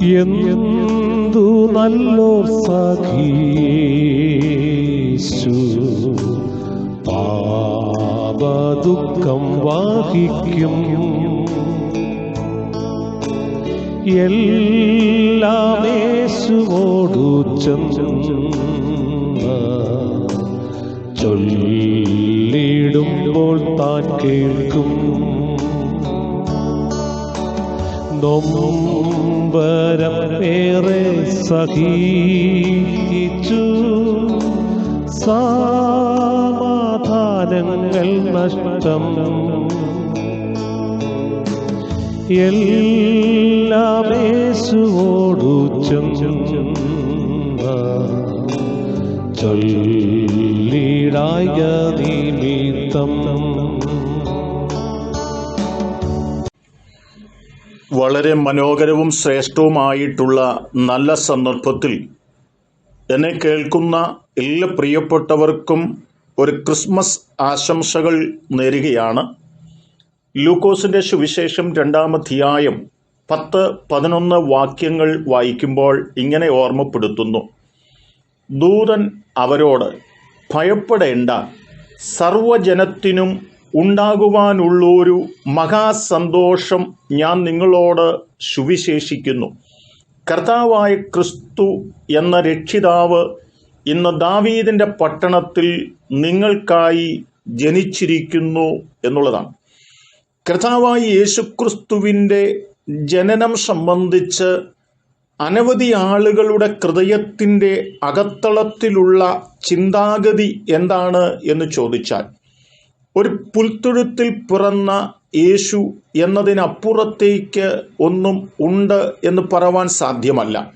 എന്തു നല്ലോർ സഖീശു പാപദുഃഖം വാഹിക്കും. എല്ലാമേശുവോടു ചൊല്ലിടുമ്പോൾ താൻ കേൾക്കും. നൊമ്പരം ഏറെ സഹിച്ചു സമാധാനങ്ങൾ നഷ്ടം. എല്ലാമേശുവോടു ചൊല്ലിടായ നിമിത്തം വളരെ മനോഹരവും ശ്രേഷ്ഠവുമായിട്ടുള്ള നല്ല സന്ദർഭത്തിൽ എന്നെ കേൾക്കുന്ന എല്ലാ പ്രിയപ്പെട്ടവർക്കും ഒരു ക്രിസ്മസ് ആശംസകൾ നേരുകയാണ്. ലൂക്കോസിന്റെ സുവിശേഷം രണ്ടാമധ്യായം പത്ത് പതിനൊന്ന് വാക്യങ്ങൾ വായിക്കുമ്പോൾ ഇങ്ങനെ ഓർമ്മപ്പെടുത്തുന്നു. ദൂതൻ അവരോട് ഭയപ്പെടേണ്ട. സർവജനത്തിനും ഉണ്ടാകുവാനുള്ളൊരു മഹാസന്തോഷം ഞാൻ നിങ്ങളോട് സുവിശേഷിക്കുന്നു. കർത്താവായ ക്രിസ്തു എന്ന രക്ഷിതാവ് ഇന്ന് ദാവീദിന്റെ പട്ടണത്തിൽ നിങ്ങൾക്കായി ജനിച്ചിരിക്കുന്നു എന്നുള്ളതാണ്. കർത്താവായ യേശുക്രിസ്തുവിന്റെ ജനനം സംബന്ധിച്ച് അനവധി ആളുകളുടെ ഹൃദയത്തിന്റെ അകത്തളത്തിലുള്ള ചിന്താഗതി എന്താണ് എന്ന് ചോദിച്ചാൽ ഒരു പുൽത്തൊഴുത്തിൽ പിറന്ന യേശു എന്നതിനപ്പുറത്തേക്ക് ഒന്നും ഉണ്ട് എന്ന് പറവാൻ സാധ്യമല്ല.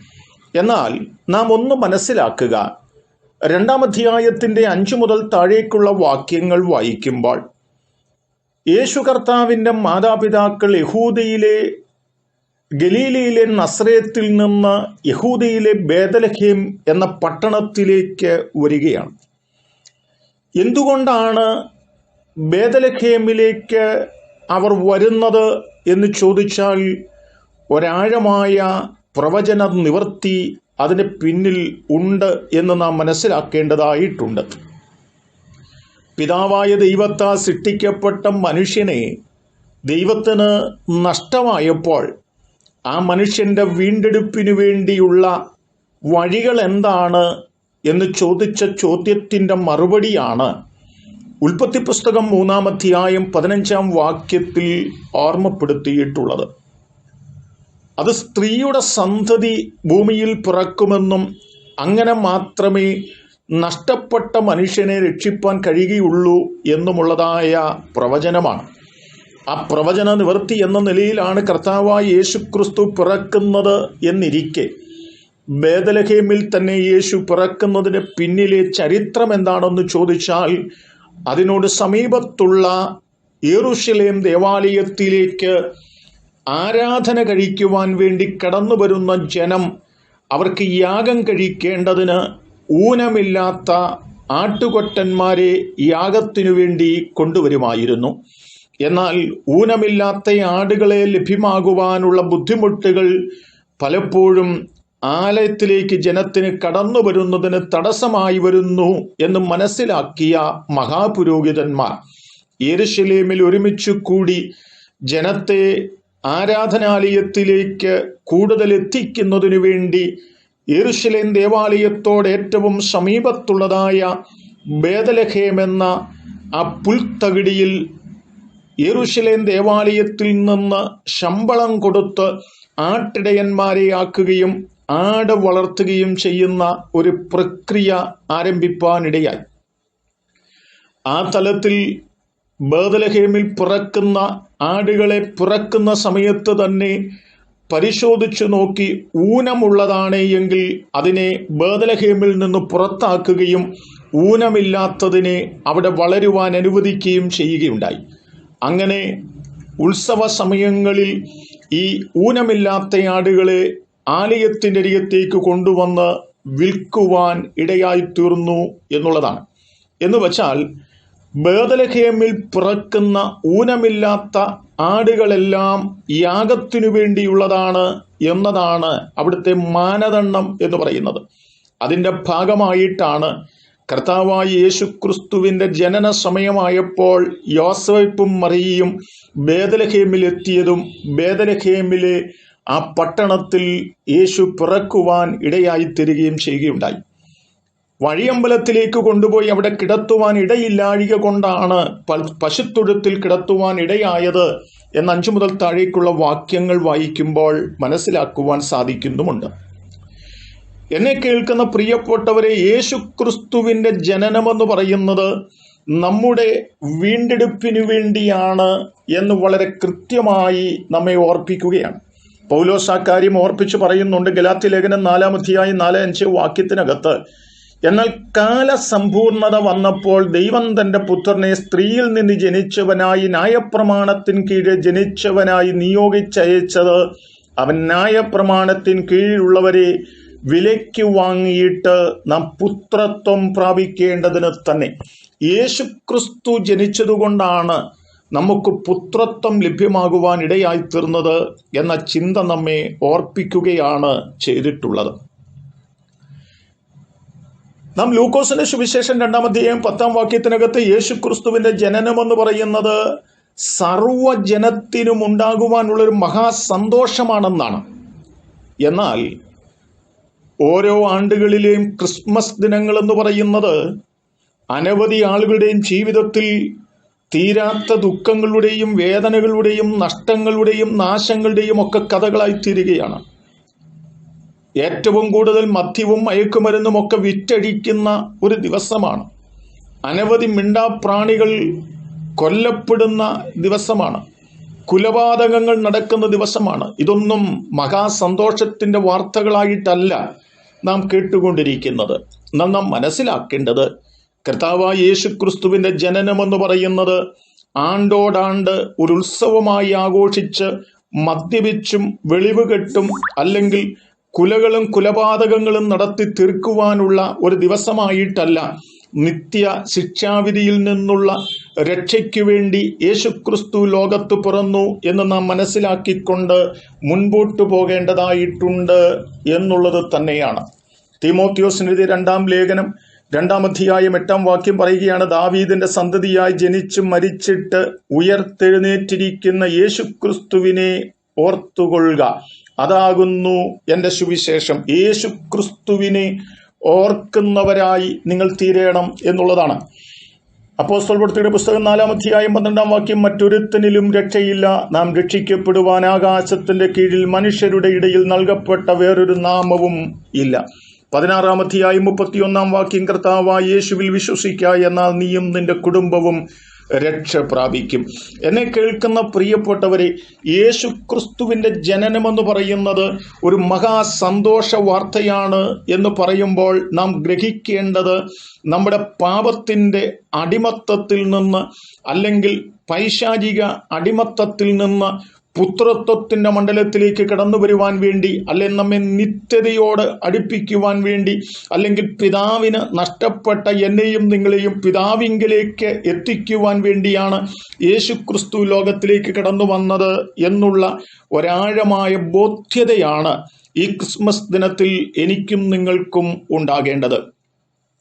എന്നാൽ നാം ഒന്ന് മനസ്സിലാക്കുക. രണ്ടാം അധ്യായത്തിന്റെ അഞ്ചു മുതൽ താഴേക്കുള്ള വാക്യങ്ങൾ വായിക്കുമ്പോൾ യേശു കർത്താവിന്റെ മാതാപിതാക്കൾ യഹൂദയിലെ ഗലീലയിലെ നസ്രയത്തിൽ നിന്ന് യഹൂദയിലെ ബേദലഹേം എന്ന പട്ടണത്തിലേക്ക് വരികയാണ്. എന്തുകൊണ്ടാണ് ബേദലഖേമിലേക്ക് അവർ വരുന്നത് എന്ന് ചോദിച്ചാൽ ഒരാഴമായ പ്രവചന നിവർത്തി അതിന് പിന്നിൽ ഉണ്ട് എന്ന് നാം മനസ്സിലാക്കേണ്ടതായിട്ടുണ്ട്. പിതാവായ ദൈവത്താൽ സൃഷ്ടിക്കപ്പെട്ട മനുഷ്യനെ ദൈവത്തിന് നഷ്ടമായപ്പോൾ ആ മനുഷ്യന്റെ വീണ്ടെടുപ്പിനു വേണ്ടിയുള്ള വഴികൾ എന്താണ് എന്ന് ചോദിച്ച ചോദ്യത്തിന്റെ മറുപടിയാണ് ഉൽപ്പത്തി പുസ്തകം മൂന്നാം അധ്യായം പതിനഞ്ചാം വാക്യത്തിൽ ഓർമ്മപ്പെടുത്തിയിട്ടുള്ളത്. അത് സ്ത്രീയുടെ സന്തതി ഭൂമിയിൽ പിറക്കുമെന്നും അങ്ങനെ മാത്രമേ നഷ്ടപ്പെട്ട മനുഷ്യനെ രക്ഷിപ്പാൻ കഴിയുകയുള്ളൂ എന്നുമുള്ളതായ പ്രവചനമാണ്. ആ പ്രവചന നിവൃത്തി എന്ന നിലയിലാണ് കർത്താവായ യേശുക്രിസ്തു പിറക്കുന്നത് എന്നിരിക്കെ. ബേദലഹേമിൽ തന്നെ യേശു പിറക്കുന്നതിന് പിന്നിലെ ചരിത്രം എന്താണെന്ന് ചോദിച്ചാൽ അതിനോട് സമീപത്തുള്ള ഏറുഷലേം ദേവാലയത്തിലേക്ക് ആരാധന കഴിക്കുവാൻ വേണ്ടി കടന്നു വരുന്ന ജനം അവർക്ക് യാഗം കഴിക്കേണ്ടതിന് ഊനമില്ലാത്ത ആട്ടുകൊറ്റന്മാരെ യാഗത്തിനു വേണ്ടി കൊണ്ടുവരുമായിരുന്നു. എന്നാൽ ഊനമില്ലാത്ത ആടുകളെ ലഭ്യമാകുവാനുള്ള ബുദ്ധിമുട്ടുകൾ പലപ്പോഴും ആലയത്തിലേക്ക് ജനത്തിന് കടന്നു വരുന്നതിന് തടസ്സമായി വരുന്നു എന്ന് മനസ്സിലാക്കിയ മഹാപുരോഹിതന്മാർ യെരുശലേമിൽ ഒരുമിച്ച് കൂടി ജനത്തെ ആരാധനാലയത്തിലേക്ക് കൂടുതൽ എത്തിക്കുന്നതിനു വേണ്ടി യെരുശലേം ദേവാലയത്തോട് ഏറ്റവും സമീപത്തുള്ളതായ ബേദലഹേം എന്ന ആ പുൽത്തകിടിയിൽ യെരുശലേം ദേവാലയത്തിൽ നിന്ന് ശമ്പളം കൊടുത്ത് ആട്ടിടയന്മാരെ ആക്കുകയും ആട് വളർത്തുകയും ചെയ്യുന്ന ഒരു പ്രക്രിയ ആരംഭിപ്പാനിടയായി. ആ തലത്തിൽ ബേദലഹേമിൽ പിറക്കുന്ന ആടുകളെ പിറക്കുന്ന സമയത്ത് തന്നെ പരിശോധിച്ചു നോക്കി ഊനമുള്ളതാണ് എങ്കിൽ അതിനെ ബേദലഹേമിൽ നിന്ന് പുറത്താക്കുകയും ഊനമില്ലാത്തതിനെ അവിടെ വളരുവാൻ അനുവദിക്കുകയും ചെയ്യുകയുണ്ടായി. അങ്ങനെ ഉത്സവ സമയങ്ങളിൽ ഈ ഊനമില്ലാത്ത ആടുകളെ ആലയത്തിന്റെ അരികത്തേക്ക് കൊണ്ടുവന്ന് വിൽക്കുവാൻ ഇടയായി തീർന്നു എന്നുള്ളതാണ്. എന്ന് വച്ചാൽ ബേദലഹേമിൽ പിറക്കുന്ന ഊനമില്ലാത്ത ആടുകളെല്ലാം യാഗത്തിനു വേണ്ടിയുള്ളതാണ് എന്നതാണ് അവിടുത്തെ മാനദണ്ഡം എന്ന് പറയുന്നത്. അതിന്റെ ഭാഗമായിട്ടാണ് കർത്താവായ യേശു ക്രിസ്തുവിന്റെ ജനന സമയമായപ്പോൾ യോസഫും മറിയയും ബേദലഹേമിലെത്തിയതും ബേദലഹേമിലെ ആ പട്ടണത്തിൽ യേശു പിറക്കുവാൻ ഇടയായി തരികയും ചെയ്യുകയുണ്ടായി. വഴിയമ്പലത്തിലേക്ക് കൊണ്ടുപോയി അവിടെ കിടത്തുവാൻ ഇടയില്ലാഴിക കൊണ്ടാണ് പശുത്തൊഴുത്തിൽ കിടത്തുവാൻ ഇടയായത് എന്ന് അഞ്ചു മുതൽ താഴേക്കുള്ള വാക്യങ്ങൾ വായിക്കുമ്പോൾ മനസ്സിലാക്കുവാൻ സാധിക്കുന്നുമുണ്ട്. എന്നെ കേൾക്കുന്ന പ്രിയപ്പെട്ടവരെ യേശു ക്രിസ്തുവിന്റെ ജനനമെന്ന് പറയുന്നത് നമ്മുടെ വീണ്ടെടുപ്പിനു വേണ്ടിയാണ് എന്ന് വളരെ കൃത്യമായി നമ്മെ ഓർപ്പിക്കുകയാണ്. പൗലോസ് ആ കാര്യം ഓർപ്പിച്ച് പറയുന്നുണ്ട്. ഗലാത്തി ലേഖനം നാലാം അധ്യായം നാല് അഞ്ച് വാക്യത്തിനകത്ത് എന്നാൽ കാലസമ്പൂർണത വന്നപ്പോൾ ദൈവം തന്റെ പുത്രനെ സ്ത്രീയിൽ നിന്ന് ജനിച്ചവനായി ന്യായപ്രമാണത്തിന് കീഴെ ജനിച്ചവനായി നിയോഗിച്ചയച്ചത്. അവൻ ന്യായപ്രമാണത്തിന് കീഴിലുള്ളവരെ വിലയ്ക്ക് വാങ്ങിയിട്ട് നാം പുത്രത്വം പ്രാപിക്കേണ്ടതിന് തന്നെ. യേശുക്രിസ്തു ജനിച്ചതുകൊണ്ടാണ് നമുക്ക് പുത്രത്വം ലഭ്യമാകുവാൻ ഇടയായിത്തീർന്നത് എന്ന ചിന്ത നമ്മെ ഓർപ്പിക്കുകയാണ് ചെയ്തിട്ടുള്ളത്. നാം ലൂക്കോസിന്റെ സുവിശേഷം രണ്ടാം പത്താം വാക്യത്തിനകത്ത് യേശു ക്രിസ്തുവിന്റെ ജനനം എന്ന് പറയുന്നത് സർവജനത്തിനും ഉണ്ടാകുവാനുള്ള ഒരു മഹാസന്തോഷമാണെന്നാണ്. എന്നാൽ ഓരോ ആണ്ടുകളിലെയും ക്രിസ്മസ് ദിനങ്ങൾ എന്ന് പറയുന്നത് അനവധി ആളുകളുടെയും ജീവിതത്തിൽ തീരാത്ത ദുഃഖങ്ങളുടെയും വേദനകളുടെയും നഷ്ടങ്ങളുടെയും നാശങ്ങളുടെയും ഒക്കെ കഥകളായി തീരുകയാണ്. ഏറ്റവും കൂടുതൽ മദ്യവും മയക്കുമരുന്നും ഒക്കെ വിറ്റഴിക്കുന്ന ഒരു ദിവസമാണ്. അനവധി മിണ്ടാപ്രാണികൾ കൊല്ലപ്പെടുന്ന ദിവസമാണ്. കുലപാതകങ്ങൾ നടക്കുന്ന ദിവസമാണ്. ഇതൊന്നും മഹാസന്തോഷത്തിന്റെ വാർത്തകളായിട്ടല്ല നാം കേട്ടുകൊണ്ടിരിക്കുന്നത്. എന്നാൽ നാം മനസ്സിലാക്കേണ്ടത് കർത്താവായ യേശു ക്രിസ്തുവിന്റെ ജനനമെന്ന് പറയുന്നത് ആണ്ടോടാണ്ട് ഒരു ഉത്സവമായി ആഘോഷിച്ച് മദ്യപിച്ചും വെളിവുകെട്ടും അല്ലെങ്കിൽ കുലകളും കുലപാതകങ്ങളും നടത്തി തീർക്കുവാനുള്ള ഒരു ദിവസമായിട്ടല്ല നിത്യ ശിക്ഷാവിധിയിൽ നിന്നുള്ള രക്ഷയ്ക്കു വേണ്ടി യേശുക്രിസ്തു ലോകത്ത് പിറന്നു എന്ന് നാം മനസ്സിലാക്കിക്കൊണ്ട് മുൻപോട്ട് പോകേണ്ടതായിട്ടുണ്ട് എന്നുള്ളത് തന്നെയാണ്. തീമോത്യോസിനെതിരെ രണ്ടാം ലേഖനം രണ്ടാം അധ്യായം എട്ടാം വാക്യം പറയുകയാണ് ദാവീദിന്റെ സന്തതിയായി ജനിച്ച് മരിച്ചിട്ട് ഉയർത്തെഴുന്നേറ്റിരിക്കുന്ന യേശുക്രിസ്തുവിനെ ഓർത്തുകൊള്ളുക. അതാകുന്നു എന്റെ സുവിശേഷം. യേശുക്രിസ്തുവിനെ ഓർക്കുന്നവരായി നിങ്ങൾ തീരേണം എന്നുള്ളതാണ്. പ്രവൃത്തിയുടെ പുസ്തകം നാലാം പന്ത്രണ്ടാം വാക്യം മറ്റൊരുത്തനിലും രക്ഷയില്ല. നാം രക്ഷിക്കപ്പെടുവാൻ ആകാശത്തിന്റെ കീഴിൽ മനുഷ്യരുടെ ഇടയിൽ നൽകപ്പെട്ട വേറൊരു നാമവും ഇല്ല. പതിനാറാം അധ്യായം മുപ്പത്തിയൊന്നാം വാക്യം കർത്താവായ യേശുവിൽ വിശ്വസിക്ക എന്നാൽ നീയും നിന്റെ കുടുംബവും രക്ഷ പ്രാപിക്കും. എന്നെ കേൾക്കുന്ന പ്രിയപ്പെട്ടവരെ യേശു ക്രിസ്തുവിന്റെ ജനനമെന്ന് പറയുന്നത് ഒരു മഹാസന്തോഷ വാർത്തയാണ് എന്ന് പറയുമ്പോൾ നാം ഗ്രഹിക്കേണ്ടത് നമ്മുടെ പാപത്തിന്റെ അടിമത്തത്തിൽ നിന്ന് അല്ലെങ്കിൽ പൈശാചിക അടിമത്തത്തിൽ നിന്ന് പുത്രത്വത്തിന്റെ മണ്ഡലത്തിലേക്ക് കടന്നു വരുവാൻ വേണ്ടി അല്ലെങ്കിൽ നമ്മെ നിത്യതയോട് അടുപ്പിക്കുവാൻ വേണ്ടി അല്ലെങ്കിൽ പിതാവിന് നഷ്ടപ്പെട്ട എന്നെയും നിങ്ങളെയും പിതാവിങ്കിലേക്ക് എത്തിക്കുവാൻ വേണ്ടിയാണ് യേശു ക്രിസ്തു ലോകത്തിലേക്ക് കടന്നു വന്നത് എന്നുള്ള ഒരാഴമായ ബോധ്യതയാണ് ഈ ക്രിസ്മസ് ദിനത്തിൽ എനിക്കും നിങ്ങൾക്കും ഉണ്ടാകേണ്ടത്.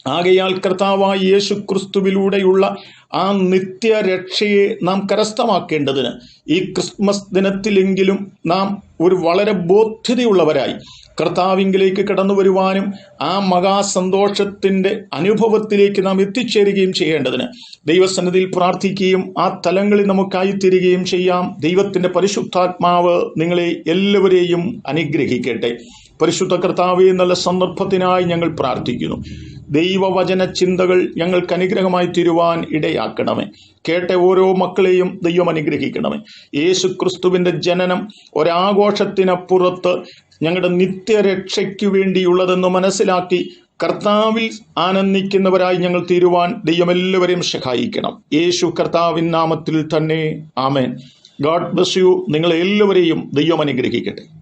ആകയാൽ കർത്താവായ യേശു ക്രിസ്തുവിലൂടെയുള്ള ആ നിത്യരക്ഷയെ നാം കരസ്ഥമാക്കേണ്ടതിന് ഈ ക്രിസ്മസ് ദിനത്തിലെങ്കിലും നാം ഒരു വളരെ ബോധ്യതയുള്ളവരായി കർത്താവിങ്കിലേക്ക് കടന്നു വരുവാനും ആ മഹാസന്തോഷത്തിന്റെ അനുഭവത്തിലേക്ക് നാം എത്തിച്ചേരുകയും ചെയ്യേണ്ടതിന് ദൈവസന്നിധിയിൽ പ്രാർത്ഥിക്കുകയും ആ തലങ്ങളിൽ നമുക്കായി തീരുകയും ചെയ്യാം. ദൈവത്തിന്റെ പരിശുദ്ധാത്മാവ് നിങ്ങളെ എല്ലാവരെയും അനുഗ്രഹിക്കട്ടെ. പരിശുദ്ധ കർത്താവെ എന്നുള്ള സന്ദർഭത്തിനായി ഞങ്ങൾ പ്രാർത്ഥിക്കുന്നു. ദൈവവചന ചിന്തകൾ ഞങ്ങൾക്ക് അനുഗ്രഹമായി തീരുവാൻ ഇടയാക്കണമേ. കേട്ട ഓരോ മക്കളെയും ദൈവം അനുഗ്രഹിക്കണമേ യേശു ക്രിസ്തുവിന്റെ ജനനം ഒരാഘോഷത്തിനപ്പുറത്ത് ഞങ്ങളുടെ നിത്യരക്ഷയ്ക്കു വേണ്ടിയുള്ളതെന്ന് മനസ്സിലാക്കി കർത്താവിൽ ആനന്ദിക്കുന്നവരായി ഞങ്ങൾ തീരുവാൻ ദൈവം എല്ലാവരെയും സഹായിക്കണം. യേശു കർത്താവിൻ നാമത്തിൽ തന്നെ. ആമേൻ. God bless you. നിങ്ങളെ എല്ലാവരെയും ദൈവം അനുഗ്രഹിക്കട്ടെ